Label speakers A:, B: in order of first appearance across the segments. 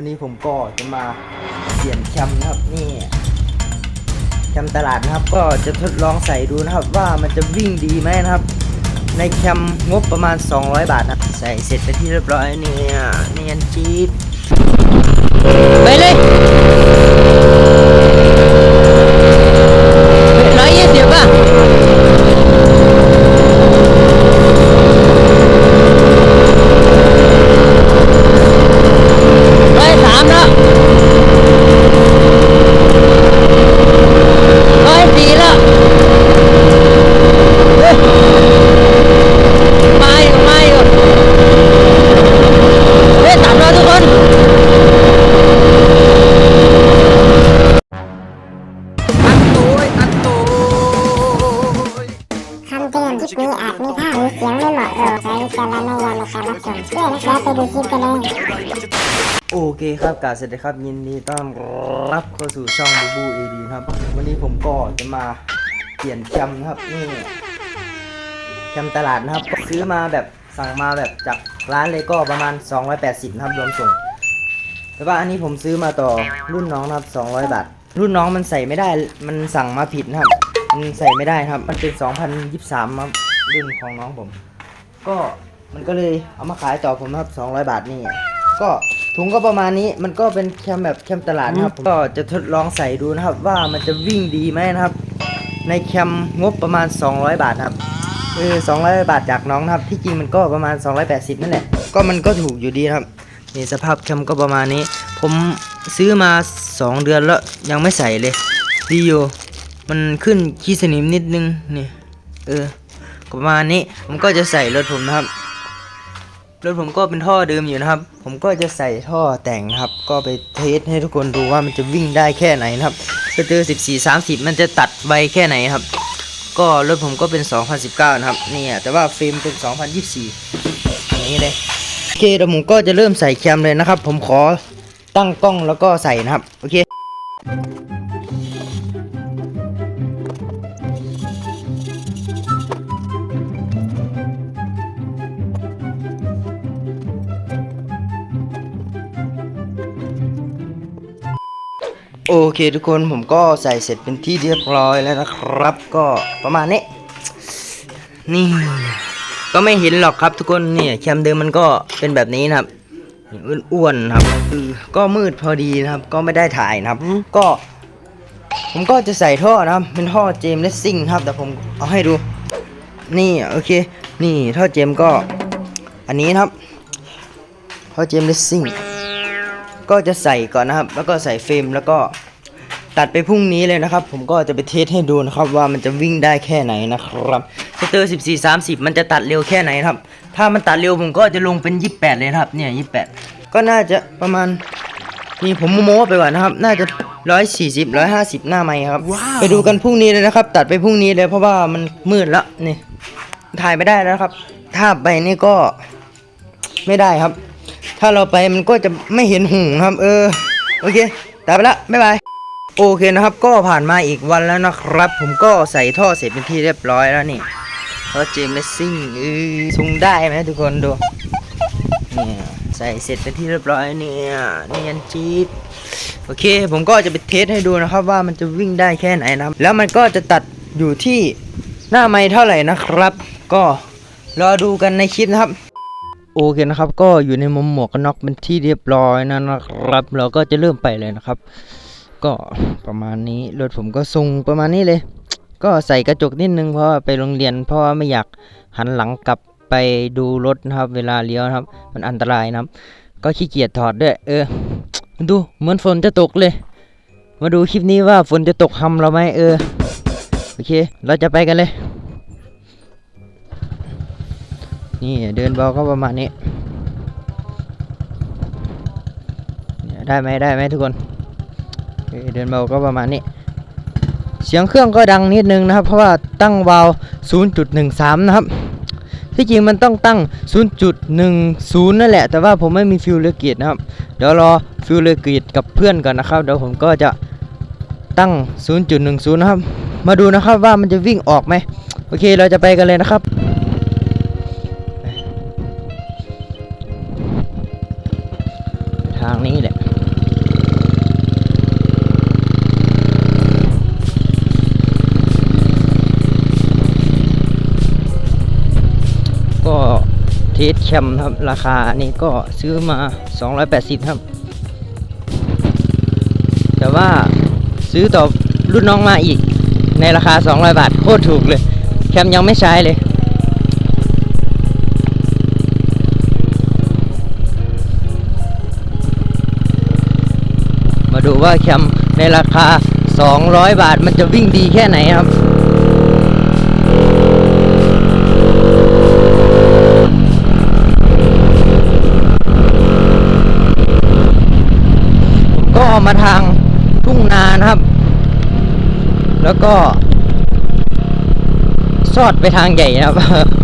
A: วันนี้ผมก็จะมาเปลี่ยนแคมนะครับนี่แคมตลาดนะครับ ก็จะทดลองใส่ดูนะครับ ว่ามันจะวิ่งดีไหมนะครับ ในแคมงบประมาณ 200 บาทนะใส่เสร็จไปที่เรียบร้อยเนี่ยเนียนจี๊ดไปเลย เค
B: ครับกา
A: บสวัสดีครับยินดีต้อนรับเข้าสู่ช่องบูบูเอดีครับ วันนี้ผมก็จะมาเปลี่ยนแคมนะครับนี่แคมตลาดนะครับซื้อมาแบบสั่งมาแบบจากร้านเลยก็ประมาณ 280นะครับรวมส่ง แต่ว่าอันนี้ผมซื้อมาต่อรุ่นน้องนะครับ 200 บาท รุ่นน้องมันใส่ไม่ได้มันสั่งมาผิดนะครับมันใส่ไม่ได้ครับ มันเป็น 2023ครับรุ่นของน้องผม ก็มันก็เลยเอามาขายต่อผมนะครับ200 บาทนี่ก็ ถุงก็ประมาณนี้มันก็เป็นแคมแบบแคมตลาดนะครับ ก็จะทดลองใส่ดูนะครับ ว่ามันจะวิ่งดีไหมนะครับ ในแคมงบประมาณ 200 บาทนะครับเออ200 บาทจากน้องนะครับ ที่จริงมันก็ประมาณ 280 นั่นแหละ ก็มันก็ถูกอยู่ดีนะครับนี่สภาพแคมก็ประมาณนี้ ผมซื้อมา 2 เดือนแล้วยังไม่ใส่เลยดีอยู่มันขึ้นขี้สนิมนิดนึงนี่เออก็ประมาณนี้ผมก็จะใส่รถผมนะครับ รถผมก็เป็นท่อเดิมอยู่นะครับ ผมก็จะใส่ท่อแต่งครับ ก็ไปเทสให้ทุกคนดูว่ามันจะวิ่งได้แค่ไหนนะครับสเตอร์14 30 มันจะตัดไวแค่ไหนครับ ก็รถผมก็เป็น 2019 นะครับนี่แต่ว่าฟิล์มเป็น 2024อย่างนี้เลยโอเคเดี๋ยวผมก็จะเริ่มใส่แคมเลยนะครับ ผมขอตั้งกล้องแล้วก็ใส่นะครับ โอเค โอเคทุกคนผมก็ใส่เสร็จเป็นที่เรียบร้อยแล้วนะครับ ก็ประมาณนี้ นี่ ก็ไม่เห็นหรอกครับทุกคนเนี่ยแคมเดิมมันก็เป็นแบบนี้นะครับอ้วนๆครับเออก็มืดพอดีนะครับ ก็ไม่ได้ถ่ายนะครับ ก็ ผมก็จะใส่ท่อนะครับ เป็นท่อเจมส์เลสซิ่งครับ แต่ผมเอาให้ดู นี่โอเค นี่ท่อเจมส์ก็ อันนี้นะครับท่อเจมส์เลสซิ่ง ก็จะใส่ก่อนนะครับ แล้วก็ใส่เฟรมแล้วก็ตัดไปพรุ่งนี้เลยนะครับ ผมก็จะไปเทสให้ดูนะครับว่ามันจะวิ่งได้แค่ไหนนะครับสเตอร์14 30 มันจะตัดเร็วแค่ไหนนะครับ ถ้ามันตัดเร็วผมก็จะลงเป็น 28 เลยนะครับเนี่ย28 ก็น่าจะประมาณนี่ผมโม้ๆไปก่อนนะครับ น่าจะ 140 150 หน้าไม้ครับไปดูกันพรุ่งนี้เลยนะครับ ตัดไปพรุ่งนี้เลยเพราะว่ามันมืดแล้วนี่ถ่ายไม่ได้แล้วครับ ถ้าไปนี่ก็ไม่ได้ครับ ถ้าเราไปมันก็จะไม่เห็นหุงครับ เออ โอเคตายไปละบ๊ายบายโอเคนะครับ ก็ผ่านมาอีกวันแล้วนะครับ ผมก็ใส่ท่อเสร็จเป็นที่เรียบร้อยแล้วนี่ท่อเจมส์เลสซิ่งเออซุงได้ไหมทุกคนดูเนี่ยใส่เสร็จเป็นที่เรียบร้อยเนี่ยเนียนจี๊ดโอเค ผมก็จะไปเทสให้ดูนะครับ ว่ามันจะวิ่งได้แค่ไหนนะครับแล้วมันก็จะตัดอยู่ที่หน้าไม้เท่าไหร่นะครับ ก็รอดูกันในคลิปนะครับ โอเคนะครับก็อยู่ในมุมหมวกกันน็อกเป็นที่เรียบร้อยนะครับ เราก็จะเริ่มไปเลยนะครับ ก็ประมาณนี้รถผมก็ทรงประมาณนี้เลย ก็ใส่กระจกนิดนึงเพราะว่าไปโรงเรียน เพราะว่าไม่อยากหันหลังกลับไปดูรถนะครับ เวลาเลี้ยวนะครับ มันอันตรายนะครับ ก็ขี้เกียจถอดด้วย เออ ดูเหมือนฝนจะตกเลย มาดูคลิปนี้ว่าฝนจะตกหำเราไหมเออโอเค เราจะไปกันเลย นี่เดินเบาก็ประมาณนี้ได้ไหมได้ไหมทุกคนเดินเบาก็ประมาณนี้ เสียงเครื่องก็ดังนิดนึงนะครับ เพราะว่าตั้งวาล์ว0.13 นะครับ ที่จริงมันต้องตั้ง 0.10 นั่นแหละ แต่ว่าผมไม่มีฟิวเลเกตนะครับ เดี๋ยวรอฟิวเลเกตกับเพื่อนก่อนนะครับ เดี๋ยวผมก็จะตั้ง 0.10 นะครับ มาดูนะครับว่ามันจะวิ่งออกไหม โอเคเราจะไปกันเลยนะครับางนี้แหละก็เทสแชมครับ ราคานี้ก็ซื้อมา 280 ครับ แต่ว่าซื้อต่อรุ่นน้องมาอีกในราคา 200 บาท โคตรถูกเลย แชมยังไม่ใช้เลย ดูว่าแคมในราคา 200 บาทมันจะวิ่งดีแค่ไหนครับผมก็ออกมาทางทุ่งนานะครับ แล้วก็ซอดไปทางใหญ่นะครับ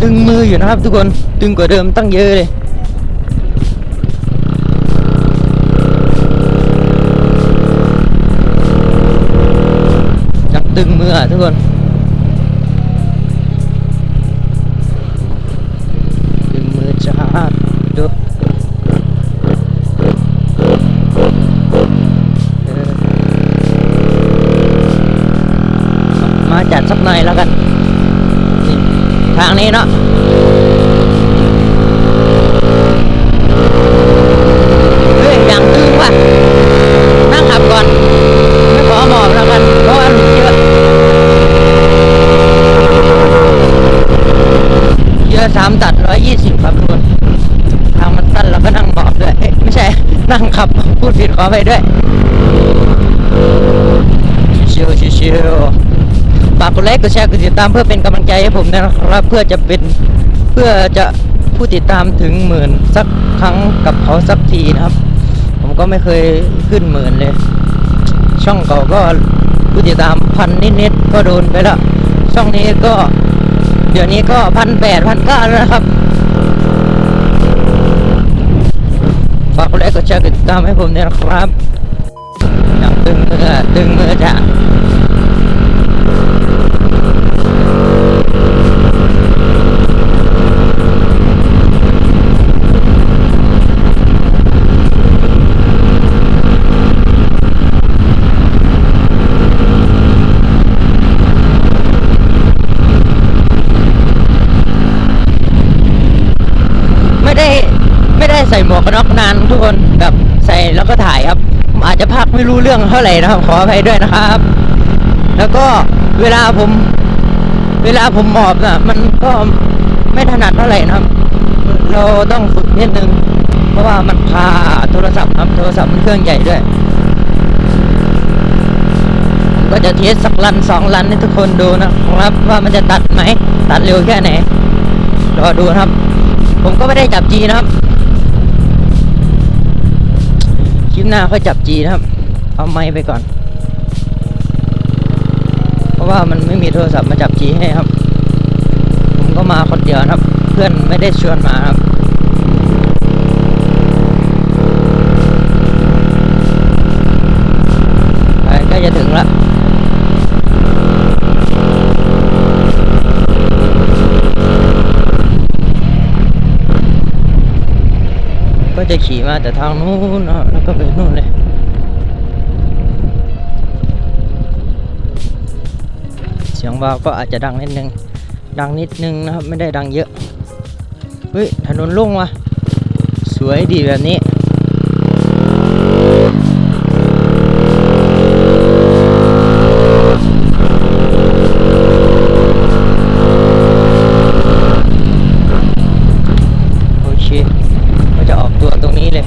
A: ตึงมืออยู่นะครับทุกคนตึงกว่าเดิมตั้งเยอะเลยจังตึงมืออะทุกคนตึงมือจ้าดูมาจัดสักหน่อยแล้วกัน ทางนี้เนาะเฮ้ยอย่างตึงว่ะนั่งขับก่อน ไม่ขอหมอบแล้วกันเพราะว่ามันเยอะเยอะสามตัดร้อยยี่สิบครับทุกคนทางมันสั้นแล้วก็นั่งหมอบด้วยไม่ใช่ นั่งขับพูดผิดขอไปด้วยชิวๆชิวๆ ฝากกดไลค์กดแชร์กดติดตามเพื่อเป็นกำลังใจให้ผมนะครับ เพื่อจะเป็นเพื่อจะผู้ติดตามถึงหมื่นสักครั้งกับเขาสักทีนะครับ ผมก็ไม่เคยขึ้นหมื่นเลย ช่องเก่าก็ผู้ติดตามพันนิดๆก็โดนไปแล้วช่องนี้ก็ เดี๋ยวนี้ก็พันแปดพันเก้าแล้วนะครับฝากกดไลค์กดแชร์กดติดตามให้ผมด้วยนะครับอย่างตึงมือตึงมือจ้ะไม่ได้ไม่ได้ ใส่หมวกกันน็อกนานทุกคนแบบใส่แล้วก็ถ่ายครับ อาจจะพากไม่รู้เรื่องเท่าไหร่นะครับ ขออภัยด้วยนะครับ แล้วก็เวลาผม เวลาผมหมอบน่ะมันก็ไม่ถนัดเท่าไหร่นะครับ เราต้องฝึกนิดนึง เพราะว่ามันพาโทรศัพท์ครับโทรศัพท์มันเครื่องใหญ่ด้วยก็จะเทสสักลันสองลันให้ทุกคนดูนะครับ ว่ามันจะตัดไหมตัดเร็วแค่ไหนรอดูครับ ผมก็ไม่ได้จับจีนะครับ หน้าค่อยจับจีนะครับ เอาไม้ไปก่อน เพราะว่ามันไม่มีโทรศัพท์มาจับจีให้ครับ ผมก็มาคนเดียวครับ เพื่อนไม่ได้ชวนมาครับไปใกล้จะถึงแล้ว ก็ จะขี่มาแต่ทางนู้นนะแล้วก็ไปนู่นเลยเสียงวาวก็อาจจะดังนิดนึง ดังนิดนึงนะครับ ไม่ได้ดังเยอะ เฮ้ย ถนนโล่งว่ะ สวยดีแบบนี้ โอเค ก็ จะออกตัวตรงนี้เลย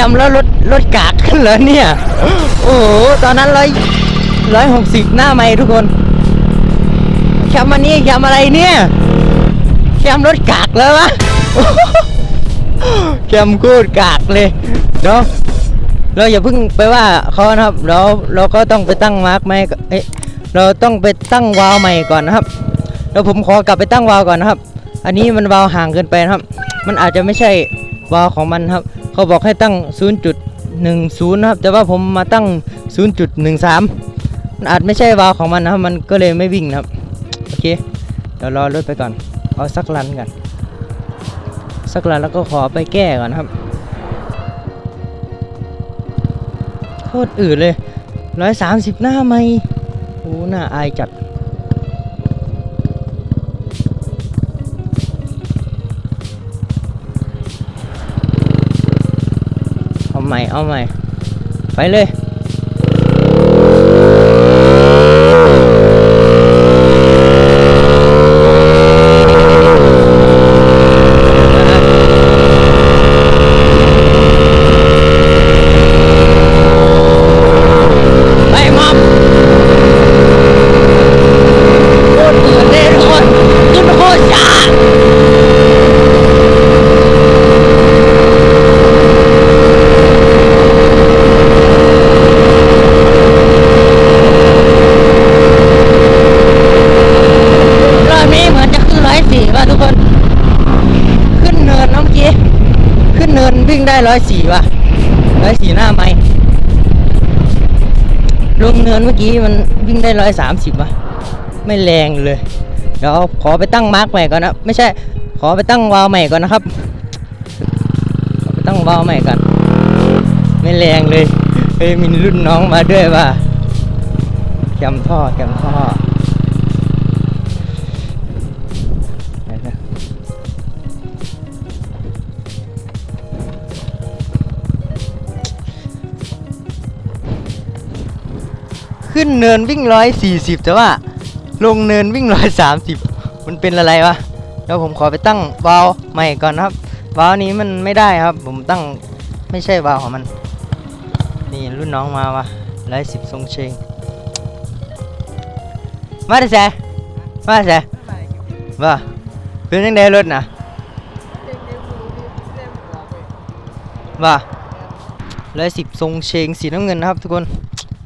A: ใส่แคมแล้วรถรถกากขึ้นเหรอเนี่ย โอ้โห ตอนนั้นร้อยร้อยหกสิบหน้าไม่ทุกคนแคมอันนี้แคมอะไรเนี่ยแคมรถกากแล้ววะแคมกูดกากเลยเดี๋ยวเราอย่าเพิ่งไปว่าเขานะครับ เราเราก็ต้องไปตั้งมาร์กใหม่ก่อนเอ๊ะเราต้องไปตั้งวาล์วใหม่ก่อนนะครับเดี๋ยวผมขอกลับไปตั้งวาล์วก่อนนะครับ อันนี้มันวาล์วห่างเกินไปนะครับ มันอาจจะไม่ใช่วาล์วของมันครับ เขาบอกให้ตั้ง 0.10นะครับแต่ว่าผมมาตั้ง 0.13มันอาจไม่ใช่วาลของมันนะครับมันก็เลยไม่วิ่งนะครับโอเคเดี๋ยวรอรถไปก่อนเอาสักรันกันสักรันแล้วก็ขอไปแก้ก่อนครับโคตรอื่นเลยร้อยสามสิบหน้าไม่โอ้หน้าอายจัด ใหม่เอาใหม่ ไปเลย ไปมอบโคตรเดือดเลยทุกคนขึ้นโคตรช้าร้อยเมตรเหมือนจะขึ้นร้อยสี่ป่ะทุกคน ขึ้นเนินน้องกี้ขึ้นเนินวิ่งได้ ร้อยสี่ป่ะร้อยสี่หน้าไม้ลงเนินเมื่อกี้มันวิ่งได้ร้อยสามสิบอะไม่แรงเลย เดี๋ยวขอไปตั้งมาร์กใหม่ก่อนนะ ไม่ใช่ ขอไปตั้งวาล์วใหม่ก่อนนะครับ ขอไปตั้งวาล์วใหม่ก่อน ไม่แรงเลย เฮ้ยมีรุ่นน้องมาด้วยว่ะแคมท่อแคมท่อ ขึ้นเนินวิ่งร้อยสี่สิบแต่ว่าลงเนินวิ่งร้อยสามสิบมันเป็นอะไรวะเดี๋ยวผมขอไปตั้งวาลใหม่ก่อนนะครับวาลนี้มันไม่ได้ครับ ผมตั้งไม่ใช่วาลของมัน นี่รุ่นน้องมาวะร้อยสิบทรงเชงมาดิแซมาดิแซว่าเป็นยังไงรถนะว่าร้อยสิบทรงเชงสีน้ำเงินนะครับทุกคน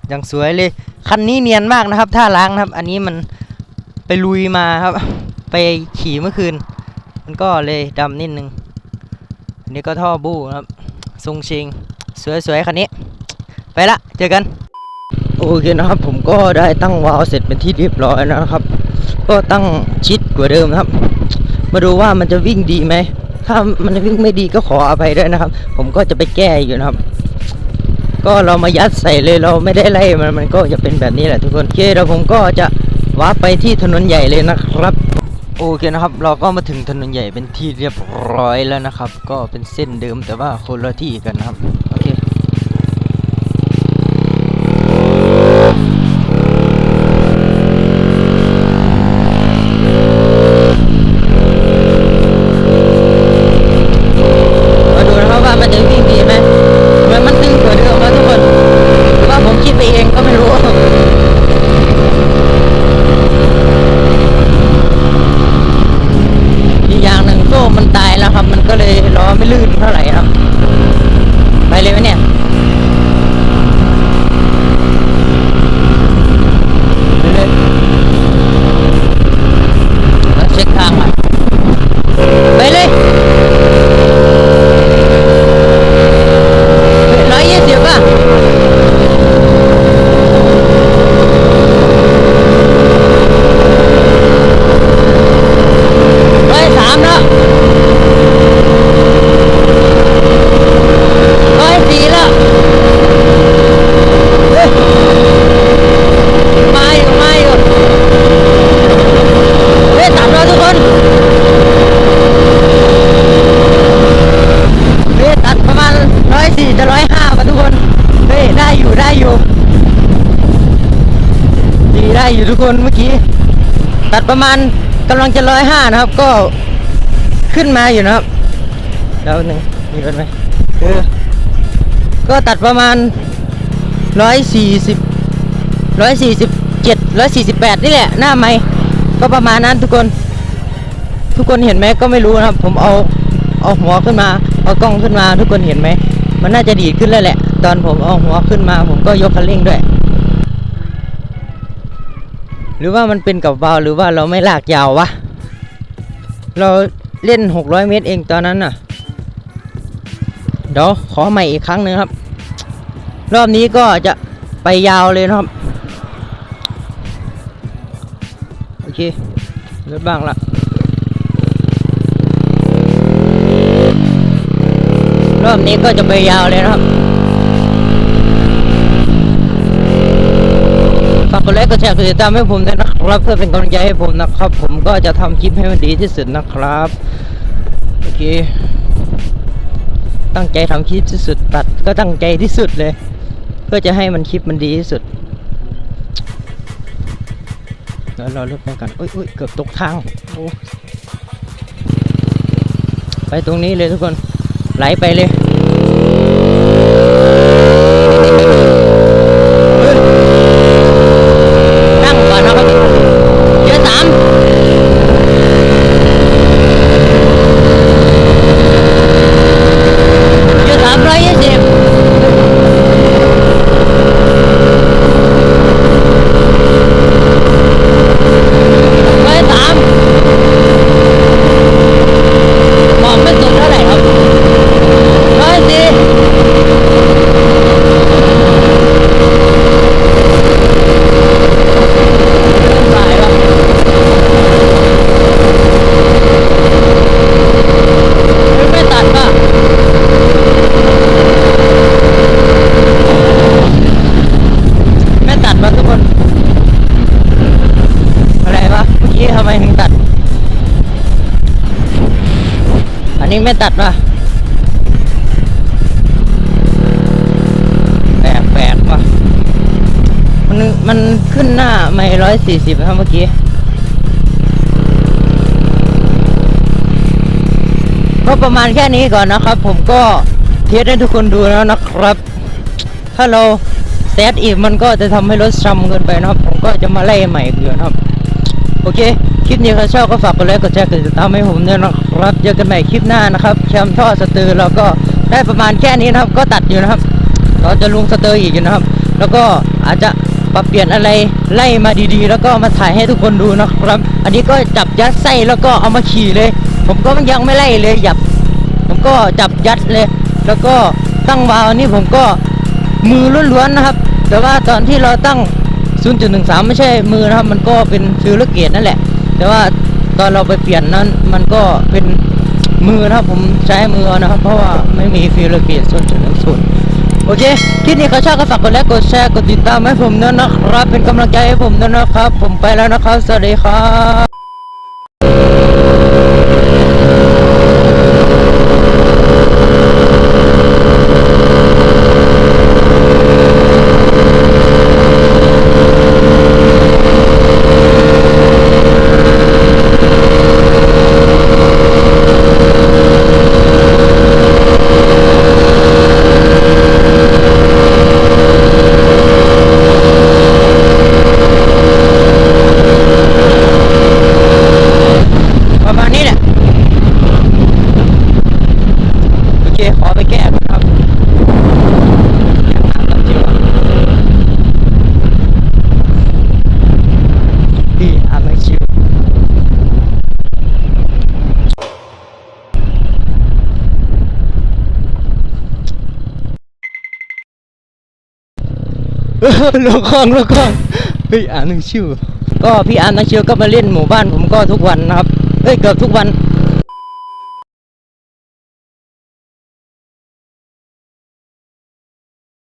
A: อย่างสวยเลย คันนี้เนียนมากนะครับ ถ้าล้างนะครับ อันนี้มันไปลุยมาครับ ไปขี่เมื่อคืน มันก็เลยดำนิดนึงอันนี้ก็ท่อบู้นครับทรงเชงสวยๆคันนี้ ไปละเจอกัน โอเคนะครับ ผมก็ได้ตั้งวาล์วเสร็จเป็นที่เรียบร้อยนะครับ ก็ตั้งชิดกว่าเดิมครับ มาดูว่ามันจะวิ่งดีไหมถ้ามันวิ่งไม่ดีก็ขออภัยด้วยนะครับ ผมก็จะไปแก้อยู่นะครับ ก็เรามายัดใส่เลยเราไม่ได้ไล่มันมันก็จะเป็นแบบนี้แหละทุกคนโอเคเดี๋ยวผมก็จะวาร์ปไปที่ถนนใหญ่เลยนะครับโอเคนะครับ เราก็มาถึงถนนใหญ่เป็นที่เรียบร้อยแล้วนะครับ ก็เป็นเส้นเดิมแต่ว่าคนละที่กันนะครับโอเค มาดูนะครับว่ามันจะวิ่งดีไหมเหมือนมันตึงกว่าเดิมแล้วทุกคนหรือว่าผมคิดไปเองก็ไม่รู้ อีกอย่างหนึ่งโซ่มันตายแล้วครับ มันก็เลยล้อไม่ลื่นเท่าไหร่ครับ ไปเลยไหมเนี่ยไปเลยแล้วเช็คทางอะไปเลยร้อยยี่สิบป่ะ ร้อยสามแล้วร้อยสี่แล้วเฮ้ยมาอยู่มาอยู่เฮ้ยตัดแล้วทุกคนเฮ้ยตัดประมาณร้อยสี่จะร้อยห้าป่ะทุกคนเฮ้ยได้อยู่ได้อยู่ดีได้อยู่ทุก คนเมื่อกี้ ตัดประมาณกำลังจะร้อยห้านะครับ ก็ขึ้นมาอยู่นะครับเดี๋ยวหนึ่งมีรถไหมคือก็ตัดประมาณร้อยสี่สิบร้อยสี่สิบเจ็ดร้อยสี่สิบแปดนี่แหละหน้าไม่ก็ประมาณนั้นทุกคน ทุกคนเห็นไหมก็ไม่รู้นะครับ ผมเอาเอาหัวขึ้นมาเอากล้องขึ้นมา ทุกคนเห็นไหมมันน่าจะดีดขึ้นแล้วแหละ ตอนผมเอาหัวขึ้นมา ผมก็ยกคันเร่งด้วย หรือว่ามันเป็นกับวาวหรือว่าเราไม่ลากยาววะ เราเล่น 600 เมตรเองตอนนั้นน่ะ เดี๋ยวขอใหม่อีกครั้งหนึงครับ รอบนี้ก็จะไปยาวเลยนะครับ โอเคลดบ้างละรอบนี้ก็จะไปยาวเลยนะครับ ฝา กดไลค์กดแชร์กดติดตามให้ผมด้วยนะครับ เพื่อเป็นกำลังใจให้ผมนะครับ ผมก็จะทำคลิปให้มันดีที่สุดนะครับโอเคตั้งใจทำคลิปที่สุดตัดก็ตั้งใจที่สุดเลย เพื่อจะให้มันคลิปมันดีที่สุดแล้วเราลดไปกันอุ้ยอุ้ยเกือบตกทางโอ้ไปตรงนี้เลยทุกคนไหลไปเลย สี่สิบครับเมื่อกี้ก็ประมาณแค่นี้ก่อนนะครับ ผมก็เทสให้ทุกคนดูแล้วนะครับ ถ้าเราเซตอีกมันก็จะทำให้รถช้ำเกินไปนะครับ ผมก็จะมาไล่ใหม่อีกอยู่นะครับ โอเค คลิปนี้ใครชอบก็ฝากกดไลค์กดแชร์กดติดตามให้ผมด้วยนะครับ เจอกันใหม่คลิปหน้านะครับแชมป์ท่อสตือเราก็ได้ประมาณแค่นี้นะครับ ก็ตัดอยู่นะครับ เราจะลงสเตอร์อีกอยู่นะครับ แล้วก็อาจจะ ปรับเปลี่ยนอะไรไล่มาดีๆ แล้วก็มาถ่ายให้ทุกคนดูนะครับ อันนี้ก็จับยัดไส้แล้วก็เอามาขี่เลย ผมก็ยังไม่ไล่เลยหยับ ผมก็จับยัดเลย แล้วก็ตั้งวาล์วนี่ผมก็มือล้วนๆนะครับ แต่ว่าตอนที่เราตั้ง 0.13 ไม่ใช่มือนะครับ มันก็เป็นฟิลเลอร์เกตนั่นแหละ แต่ว่าตอนเราไปเปลี่ยนนั้นมันก็เป็นมือนะครับผมใช้มือนะครับ เพราะว่าไม่มีฟิลเลอร์เกต0.10 โอเคคลิปนี้เขาชอบก็ฝากกดไลค์กดแชร์กดติดตามให้ผมด้วยนะครับ เป็นกำลังใจให้ผมด้วยนะครับ ผมไปแล้วนะครับ สวัสดีครับ ประมาณนี้แหละ โอเค ขอไปแก้ก่อนครับยังหาตัดจิ๋วอะพี่อาไม่ชิว ลงคลองลงคองเฮ้ยอ่านหนึ่งชิวก็พี่อาร์มนักชิวก็มาเล่นหมู่บ้านผมก็ทุกวันนะครับเอ้ยเกือบทุกวัน